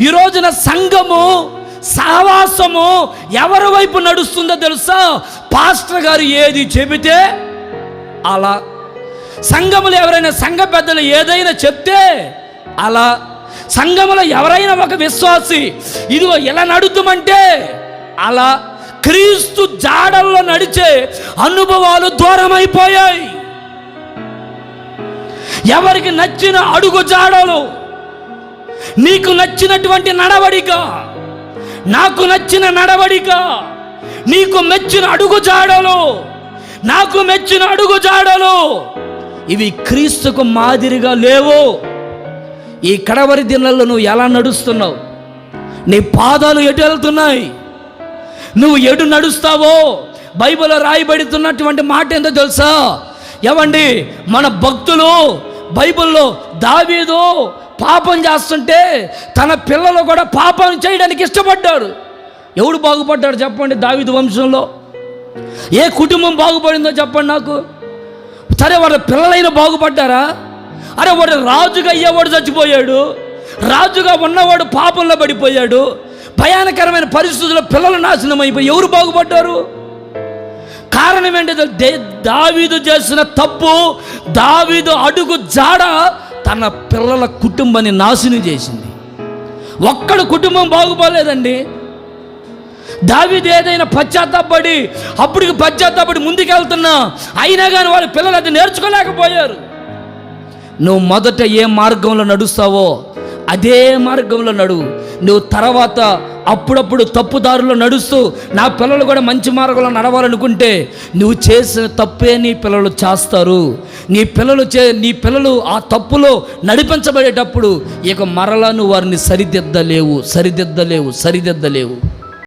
ఈ రోజున సంఘము సహవాసము ఎవరి వైపు నడుస్తుందో తెలుసా? పాస్టర్ గారు ఏది చెబితే అలా. సంఘములు ఎవరైనా సంఘ పెద్దలు ఏదైనా చెప్తే అలా. సంఘములో ఎవరైనా ఒక విశ్వాసి ఇదిగో ఎలా నడుతుమంటే అలా. క్రీస్తు జాడల్లో నడిచే అనుభవాలు దూరమైపోయాయి. ఎవరికి నచ్చిన అడుగు జాడలు నీకు నచ్చినటువంటి నడవడిక. నాకు నచ్చిన నడవడిక. నీకు మెచ్చిన అడుగు జాడలు. నాకు మెచ్చిన అడుగు జాడలు. ఇవి క్రీస్తుకు మాదిరిగా లేవు. ఈ కడవరి దినాల్లో నువ్వు ఎలా నడుస్తున్నావు? నీ పాదాలు ఎటు వెళ్తున్నాయి? నువ్వు ఎటు నడుస్తావో? బైబిల్లో రాయబడుతున్నటువంటి మాట ఏందో తెలుసా? ఏమండి? మన భక్తులు బైబిల్లో దావీదు పాపం చేస్తుంటే తన పిల్లలు కూడా పాపం చేయడానికి ఇష్టపడ్డాడు. ఎవడు బాగుపడ్డాడు చెప్పండి దావీదు వంశంలో? ఏ కుటుంబం బాగుపడిందో చెప్పండి నాకు. సరే వాళ్ళ పిల్లలైన బాగుపడ్డారా? అరే వాడు రాజుగా అయ్యేవాడు చచ్చిపోయాడు. రాజుగా ఉన్నవాడు పాపంలో పడిపోయాడు. భయానకరమైన పరిస్థితుల్లో పిల్లలు నాశనం అయిపోయి ఎవరు బాగుపడ్డారు? కారణం ఏంటి దే- దావీదు చేసిన తప్పు దావీదు అడుగు జాడ తన పిల్లల కుటుంబాన్ని నాశనం చేసింది. ఒక్కడు కుటుంబం బాగుపోలేదండి దావీదు ఏదైనా పశ్చాత్తాపడి అప్పటికి పశ్చాత్తాపడి ముందుకెళ్తున్నా అయినా కానీ వాళ్ళ పిల్లలు అది నేర్చుకోలేకపోయారు. నువ్వు మొదట ఏ మార్గంలో నడుస్తావో అదే మార్గంలో నడువు. నువ్వు తర్వాత అప్పుడప్పుడు తప్పుదారులు నడుస్తూ నా పిల్లలు కూడా మంచి మార్గంలో నడవాలనుకుంటే నువ్వు చేసిన తప్పే నీ పిల్లలు చేస్తారు. నీ పిల్లలు చే నీ పిల్లలు ఆ తప్పులో నడిపించబడేటప్పుడు ఇక మరలా నువ్వు వారిని సరిదిద్దలేవు సరిదిద్దలేవు సరిదిద్దలేవు.